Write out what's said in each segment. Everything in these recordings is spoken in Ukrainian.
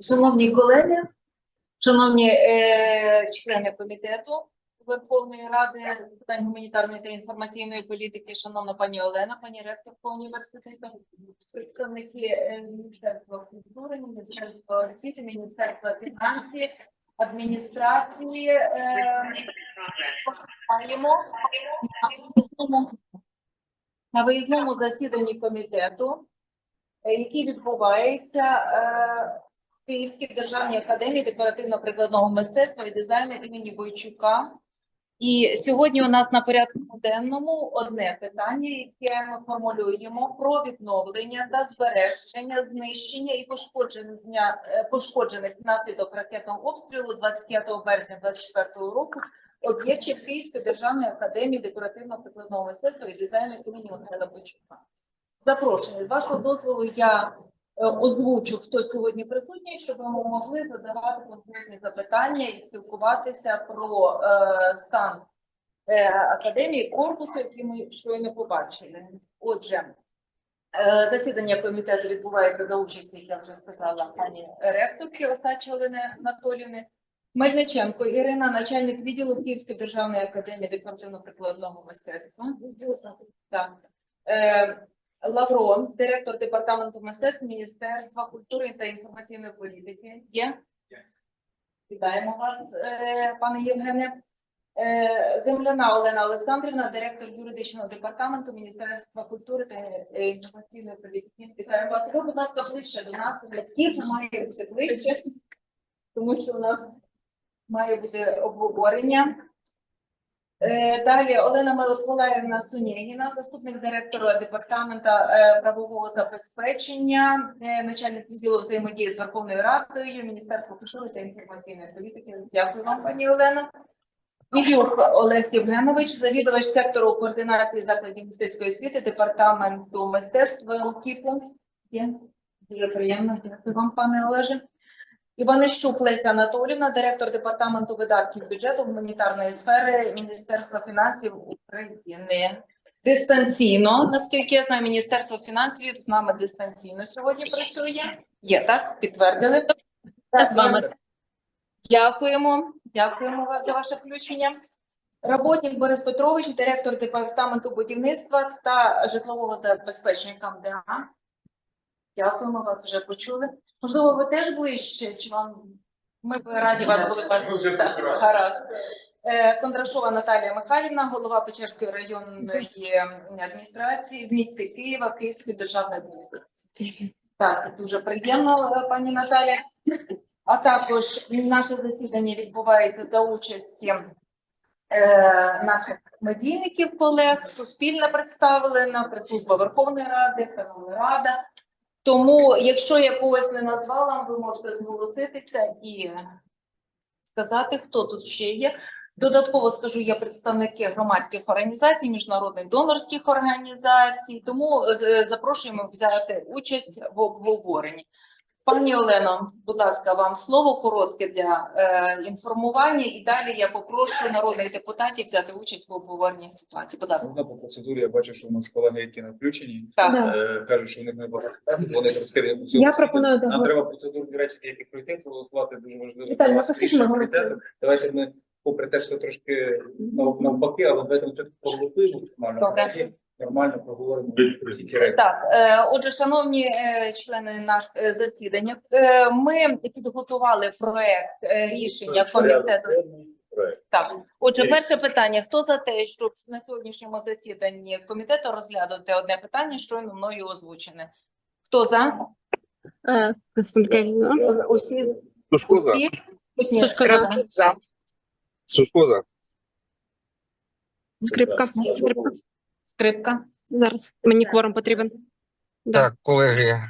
Шановні колеги, шановні е, члени комітету Верховної Ради з питань гуманітарної та інформаційної політики, шановна пані Олена, пані ректорка університету, представники е, Міністерства культури, Міністерства освіти, Міністерства фінансів, адміністрації. Е, на виїзному- засіданні комітету, який відбувається е, в Київській державній академії декоративно-прикладного мистецтва і дизайну імені Бойчука. І сьогодні у нас на порядку денному одне питання, яке ми формулюємо про відновлення та збереження, знищення і пошкодження е, пошкоджених внаслідок ракетного обстрілу 25 березня 2024 року об'єктів Київської державної академії декоративно-прикладного мистецтва і дизайну імені Михайла Бойчука. Запрошення. З вашого дозволу я е, озвучу, хто сьогодні присутній, щоб ми могли задавати конкретні запитання і спілкуватися про е, стан е, академії корпусу, який ми щойно побачили. Отже, засідання комітету відбувається за участі, як я вже сказала, пані ректорки Осадчі Олени Анатоліївни. Мельниченко Ірина, начальник відділу Київської державної академії декоративно-прикладного мистецтва. Так. Е, Лавро, директор департаменту мистецтв Міністерства культури та інформаційної політики. Є? Вітаємо вас, е, пане Євгене. Е, Земляна Олена Олександрівна, директор юридичного департаменту Міністерства культури та е, інформаційної політики. Вітаємо вас. Ви, будь ласка, ближче до нас. Батьків має бути ближче, тому що у нас має бути обговорення. Е, Далі Олена Миколаївна Сунєгіна, заступник директора департамента е, правового забезпечення, е, начальник відділу взаємодії з Верховною Радою, Міністерства культури та інформаційної політики. Дякую вам, пані Олена. Ілюк Олег Євгенович, завідувач сектору координації закладів мистецької освіти, департаменту мистецтв КІПу. Дуже приємно. Дякую вам, пане Олеже. Іванищук Леся Анатолівна, директор департаменту видатків бюджету гуманітарної сфери Міністерства фінансів України. Дистанційно, наскільки я знаю, Міністерство фінансів з нами дистанційно сьогодні працює. Є так, підтвердили. з вами. Дякуємо, дякуємо вам за ваше включення. Работник Борис Петрович, директор департаменту будівництва та житлового забезпечення КМДА. Дякуємо, вас вже почули. Можливо, ви теж ближче, чи вам ми б раді вас були бачити. Гаразд. Е, Кондрашова Наталія Михайлівна, голова Печерської районної адміністрації в місті Києва, Київської державної адміністрації. Так, дуже приємно, е, пані Наталя. А також наше засідання відбувається за участі е, наших медійників, колег, суспільне представлена, прес-служба Верховної Ради, канал Рада. Тому, якщо я когось не назвала, ви можете зголоситися і сказати, хто тут ще є. Додатково скажу, є представники громадських організацій, міжнародних донорських організацій, тому е, запрошуємо взяти участь в обговоренні. Пані Олено, будь ласка, вам слово коротке для е, інформування, і далі я попрошу народних депутатів взяти участь в обговоренні ситуації. Будь ласка, по процедурі, я бачу, що у нас колеги, які не включені, так. Е, кажуть, що в них не багато питань, вони розкриють по цьому Я пропоную Нам треба процедурні речі, які пройти, проголосувати дуже важливо. Віталій, для ну, вас рішення ми комітету. Давайте ми, попри те, що це трошки нав- навпаки, але давайте ми все-таки проголосуємо. Добре. Нормально проговоримо всі ті речі. Так, е, отже, шановні е, члени нашого е, засідання, е, ми підготували проект е, рішення комітету. Так, отже, перше питання: хто за те, щоб на сьогоднішньому засіданні комітету розглянути одне питання, щойно мною озвучене? Хто за? Е, Усі Сушко за. усі? Ні, Сушко за. за. Сушко за. Скрипка. Скрипка. Скрипка. Зараз. Мені кворум потрібен. Да. Так, колеги,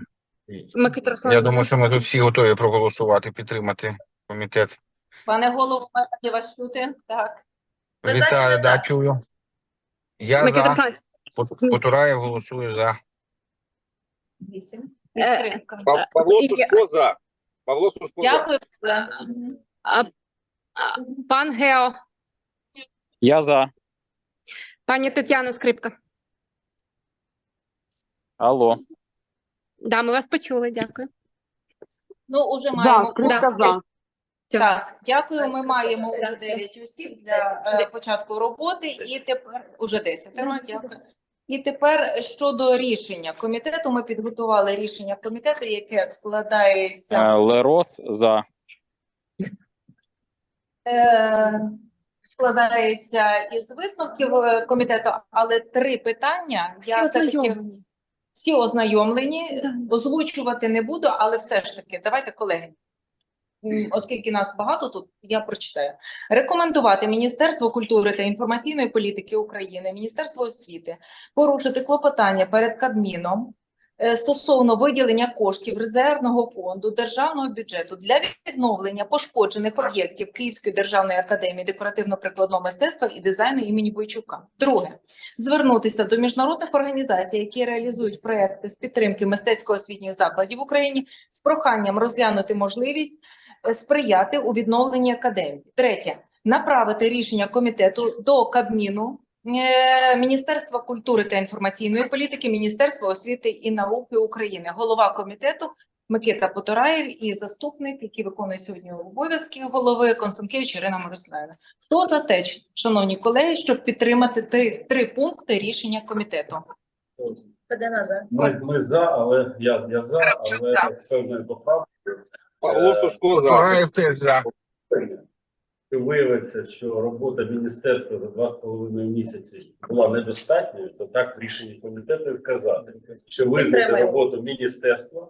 Микита я думаю, що ми тут всі готові проголосувати, підтримати комітет. Пане голово, ми раді вас чути. Так. Ви за чи Вітаю, не да, за? чую. Я Микита за. Русланович. Пот- Потураєв голосує за. Вісім. І Е, скрипка. Па- Павло Сушко за. Павло Сушко Дякую. Олена. Мгм. А, а, Пан Гео. Я за. Пані Тетяна Скрипка. Алло. Да, ми вас почули, дякую. Ну, уже За, маємо скрипка Да. за. Так, дякую. Ми маємо вже 9 осіб для е, початку роботи, і тепер уже 10. Ну, дякую. І тепер щодо рішення комітету, ми підготували рішення комітету, яке складається Е, Лерос за. е, складається із висновків е, комітету, але три питання я Всі все-таки ознайомлені. всі ознайомлені, Да. озвучувати не буду, але все ж таки, давайте, колеги. Оскільки нас багато тут, я прочитаю. Рекомендувати Міністерству культури та інформаційної політики України, Міністерство освіти порушити клопотання перед Кабміном стосовно виділення коштів резервного фонду державного бюджету для відновлення пошкоджених об'єктів Київської державної академії декоративно-прикладного мистецтва і дизайну імені Бойчука. Друге звернутися до міжнародних організацій, які реалізують проекти з підтримки мистецько-освітніх закладів в Україні, з проханням розглянути можливість е, сприяти у відновленні академії. Третє направити рішення комітету до Кабміну. Е, Міністерства культури та інформаційної політики, Міністерства освіти і науки України, голова комітету Микита Потораєв і заступник, який виконує сьогодні обов'язки голови Констанкевич Ірина Мирославівна. Хто за те, шановні колеги, щоб підтримати три, три пункти рішення комітету? Ми, ми за, але я, я за, але з певною поправкою. Павло Сушко за. Потураєв теж за. І виявиться, що робота міністерства за два з половиною місяці була недостатньою, то так в рішенні комітету вказати, що визнати роботу міністерства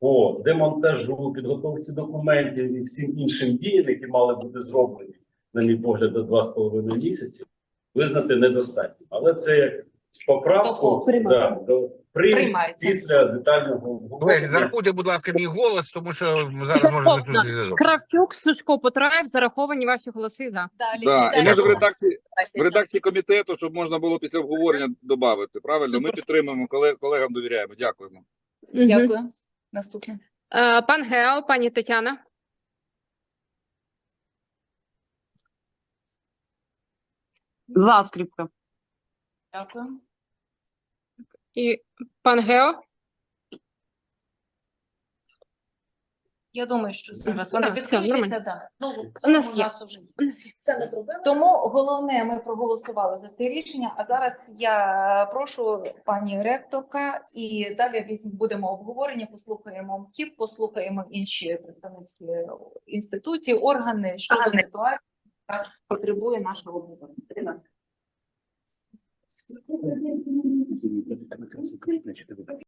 по демонтажу, підготовці документів і всім іншим діям, які мали бути зроблені, на мій погляд, за два з половиною місяці, визнати недостатньо. Але це як поправку да, до, Приймається. після детального обговорення. зарахуйте, будь ласка, мій голос, тому що зараз може закрутити зв'язок. Кравчук, Сушко, Потраєв, зараховані ваші голоси за. Далі, Да. І може в редакції, в редакції комітету, щоб можна було після обговорення додати. Правильно? Ми підтримуємо, колег, колегам довіряємо. Дякуємо. Дякую. Наступне. Е, Пан Гео, пані Тетяна. Заскрипка. Дякую. І пан Гео. Я думаю, що зараз. Да. Ну, У нас є. уже. У нас є. Це не зробили. Тому головне, ми проголосували за це рішення. А зараз я прошу пані ректорка, і далі будемо обговорення. Послухаємо МКІП, послухаємо інші представницькі інституції, органи щодо ситуації, яка потребує нашого обговорення. Будь ласка.